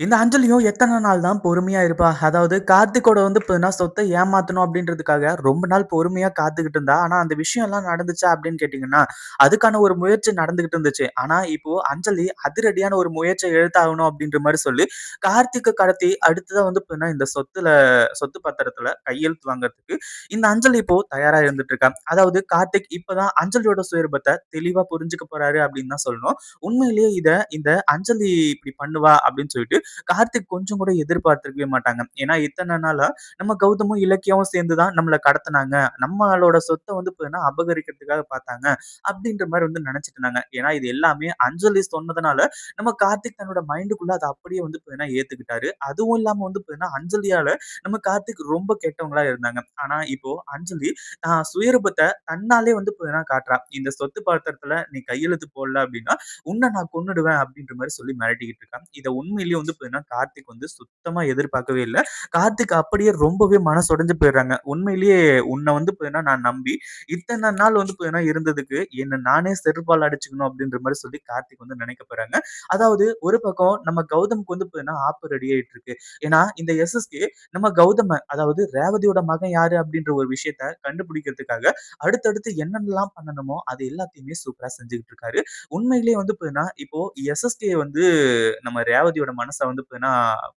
இந்த அஞ்சலியும் எத்தனை நாள் தான் பொறுமையா இருப்பா? அதாவது கார்த்திகோட வந்து இப்ப சொத்தை ஏமாத்தணும் அப்படின்றதுக்காக ரொம்ப நாள் பொறுமையா காத்துக்கிட்டு இருந்தா. ஆனா அந்த விஷயம்லாம் நடந்துச்சா அப்படின்னு கேட்டீங்கன்னா, அதுக்கான ஒரு முயற்சி நடந்துகிட்டு இருந்துச்சு. ஆனா இப்போ அஞ்சலி அதிரடியான ஒரு முயற்சியை எழுத்தாகணும் அப்படின்ற மாதிரி சொல்லி, கார்த்திக்கு கடத்தி அடுத்ததான் வந்து இப்ப இந்த சொத்துல சொத்து பத்திரத்துல கையெழுத்து வாங்குறதுக்கு இந்த அஞ்சலி இப்போ தயாரா இருந்துட்டு இருக்கா. அதாவது கார்த்திக் இப்பதான் அஞ்சலியோட சுயரூபத்த தெளிவா புரிஞ்சுக்க போறாரு அப்படின்னு தான் சொல்லணும். உண்மையிலேயே இத இந்த அஞ்சலி இப்படி பண்ணுவா அப்படின்னு சொல்லிட்டு கார்த்திக் கொஞ்சம் கூட எதிர்பார்த்திருக்கவே மாட்டாங்க. ஏன்னா இத்தனை நாளா நம்ம கௌதமும், இலக்கியாவும் சேர்ந்து தான் நம்மளை கடத்தினாங்க நம்மளோட சொத்தை வந்து அபகரிக்கிறதுக்காக பார்த்தாங்க. அப்படின்ற மாதிரி வந்து நினைச்சிட்டு இருந்தாங்க. ஏன்னா இது எல்லாமே அஞ்சலி சொன்னதுனால நம்ம கார்த்திக் தன்னோட மைண்டுக்குள்ள அதை அப்படியே வந்து ஏத்துக்கிட்டாரு. அதுவும் இல்லாம வந்து அஞ்சலியால நம்ம கார்த்திக் ரொம்ப கெட்டவங்களா இருந்தாங்க. ஆனா இப்போ அஞ்சலி தான் சுயரூபத்தை தன்னாலே வந்து காட்டுறா. இந்த சொத்து பத்திரத்துல நீ கையெழுத்து போடல அப்படின்னா, உன்னை நான் கொன்னுடுவேன் அப்படின்ற மாதிரி சொல்லி மிரட்டிக்கிட்டு இருக்கான் இத உண்மையிலேயே வந்து பார்த்தீங்கன்னா, கார்த்திக் வந்து சுத்தமா எதிர்பார்க்கவே இல்ல. கார்த்திக் அப்படியே ரொம்பவே மனசொடைஞ்சு போயிடுறாங்க. உண்மையிலேயே உன்னை வந்து பார்த்தீங்கன்னா, நான் நம்பி இத்தனை நாள் வந்து பார்த்தீங்கன்னா இருந்ததுக்கு, என்ன நானே செருப்பால் அடிச்சுக்கணும் அப்படின்ற மாதிரி சொல்லி கார்த்திக் வந்து நினைக்க போறாங்க. அதாவது ஒரு பக்கம் நம்ம கௌதம்க்கு வந்து பார்த்தீங்கன்னா, ஆப்பு ரெடி ஆயிட்டு இருக்கு. ஏன்னா, இந்த எஸ்எஸ்கே நம்ம கௌதம அதாவது ரேவதியோட மகன் யாரு அப்படின்ற ஒரு விஷயத்த கண்டுபிடிக்கிறதுக்காக அடுத்தடுத்து என்னென்னலாம் பண்ணணுமோ, அது எல்லாத்தையுமே சூப்பரா செஞ்சுகிட்டு இருக்காரு. உண்மையிலேயே வந்து பார்த்தீங்கன்னா, இப்போ எஸ்எஸ்கே வந்து நம்ம ரேவதியோட மனசை வந்து பார்த்தீங்கன்னா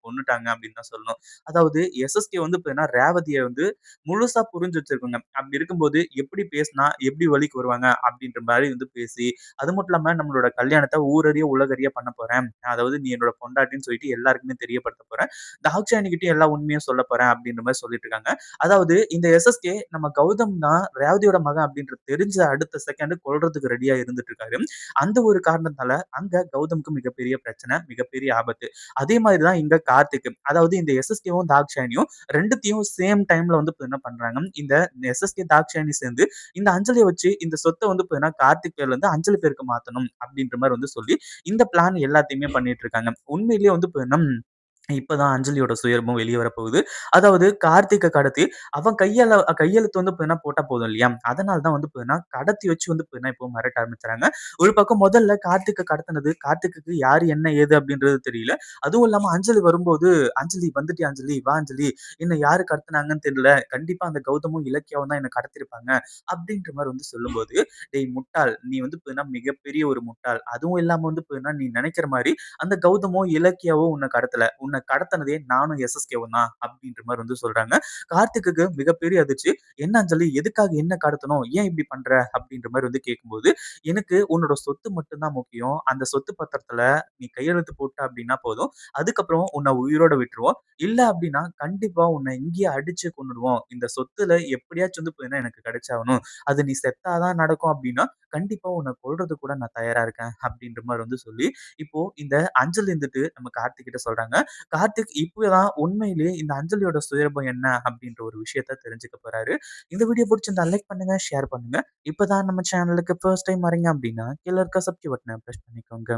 கொண்டுட்டாங்க அப்படின்னு தான் சொல்லணும். அதாவது எஸ்எஸ்கே வந்து பார்த்தீங்கன்னா ரேவதியை வந்து முழுசா புரிஞ்சு வச்சிருக்குங்க. அப்படி இருக்கும்போது எப்படி பேசினா எப்படி வழிக்கு வருவாங்க அப்படின்ற மாதிரி வந்து பேசி, அது மட்டும் இல்லாம நம்மளோட கல்யாணத்தை ஊரறிய உலகறிய பண்ண போறேன். அதாவது நீ என்னோட பொண்டாட்டின்னு சொல்லிட்டு எல்லாருக்குமே தெரியப்படுத்த போறேன். தாக்ஷாயணி எல்லா உண்மையும் சொல்ல போறேன் அப்படின்ற மாதிரி சொல்லிட்டு இருக்காங்க. அதாவது இந்த எஸ்எஸ்கே நம்ம கௌதம் தான் ரேவதியோட மகன் அப்படின்றது தெரிஞ்ச அடுத்த செகண்ட் கொள்றதுக்கு ரெடியா இருந்துட்டு இருக்காரு. அந்த ஒரு காரணத்தால அங்க கௌதமுக்கு மிகப்பெரிய பிரச்சனை, மிகப்பெரிய ஆபத்து. அதே மாதிரி தான் இங்க கார்த்திக். அதாவது இந்த எஸ்எஸ்கேவும், தாக்ஷானியும் ரெண்டுத்தையும் சேம் டைம்ல வந்து என்ன பண்றாங்க. இந்த எஸ்எஸ்கே, தாக்ஷானி சேர்ந்து இந்த அஞ்சலியை வச்சு இந்த சொத்தை வந்து கார்த்திக் பேர்ல இருந்து அஞ்சலி பேருக்கு மாத்தணும் அப்படின்ற மாதிரி வந்து சொல்லி இந்த பிளான் எல்லாத்தையுமே பண்ணிட்டு இருக்காங்க. உண்மையிலேயே வந்து பார்த்தீங்கன்னா இப்பதான் அஞ்சலியோட சுயரூபம் வெளியே வரப்போகுது. அதாவது கார்த்திகை கடத்தி அவன் கையால கையெழுத்து வந்து பார்த்தீங்கன்னா போட்டா போதும் இல்லையா? அதனால தான் வந்து பார்த்தீங்கன்னா, கடத்தி வச்சு வந்து பார்த்தீங்கன்னா இப்போ மிரட்ட ஆரம்பிச்சுறாங்க. ஒரு பக்கம் முதல்ல கார்த்திகை கடத்தினது கார்த்திக்கு யார் என்ன ஏது அப்படின்றது தெரியல. அதுவும் இல்லாம அஞ்சலி வரும்போது, "அஞ்சலி வந்துட்டியா அஞ்சலி? வா அஞ்சலி. என்ன யாரு கடத்துனாங்கன்னு தெரியல. கண்டிப்பா அந்த கௌதமும், இலக்கியாவும் தான் என்ன கடத்திருப்பாங்க." அப்படின்ற மாதிரி வந்து சொல்லும்போது, "டேய் முட்டாள்! நீ வந்து பார்த்தீங்கன்னா மிகப்பெரிய ஒரு முட்டாள். அதுவும் இல்லாம வந்து பார்த்தீங்கன்னா, நீ நினைக்கிற மாதிரி அந்த கௌதமோ, இலக்கியாவோ உன்னை கடத்தல. உன்னை கடத்துனதே நானும் எஸ்எஸ்கேவும் தான்." அப்படின்ற மாதிரி வந்து சொல்றாங்க. கார்த்திக்கு மிகப்பெரிய அதிர்ச்சி. "என்ன அஞ்சலி? எதுக்காக என்ன கடத்தணும்? ஏன் இப்படி பண்ற?" அப்படின்ற மாதிரி வந்து கேட்கும்போது, "எனக்கு உன்னோட சொத்து மட்டும் தான் முக்கியம். அந்த சொத்து பத்திரத்துல நீ கையெழுத்து போட்ட அப்படின்னா போதும். அதுக்கப்புறம் உன்னை உயிரோட விட்டுருவோம். இல்ல அப்படின்னா கண்டிப்பா உன்னை இங்கேயே அடிச்சு கொன்னுடுவோம். இந்த சொத்துல எப்படியாச்சும் வந்து போயினா எனக்கு கிடைச்சாகணும். அது நீ செத்தாதான் நடக்கும் அப்படின்னா, கண்டிப்பா உன்னை கொல்றதுக்கு கூட நான் தயாரா இருக்கேன்." அப்படின்ற மாதிரி வந்து சொல்லி, இப்போ இந்த அஞ்சல் இருந்துட்டு நம்ம கார்த்திகிட்ட சொல்றாங்க. கார்த்திக் இப்போதான் உண்மையிலேயே இந்த அஞ்சலியோட சுயரூபம் என்ன அப்படின்ற ஒரு விஷயத்த தெரிஞ்சுக்க போறாரு. இந்த வீடியோ பிடிச்சிருந்தா லைக் பண்ணுங்க, ஷேர் பண்ணுங்க. இப்பதான் நம்ம சேனலுக்கு ஃபர்ஸ்ட் டைம் வரீங்க அப்படின்னா, கீழே இருக்க சப்ஸ்கிரைப் பட்டனை ப்ரெஸ் பண்ணிக்கோங்க.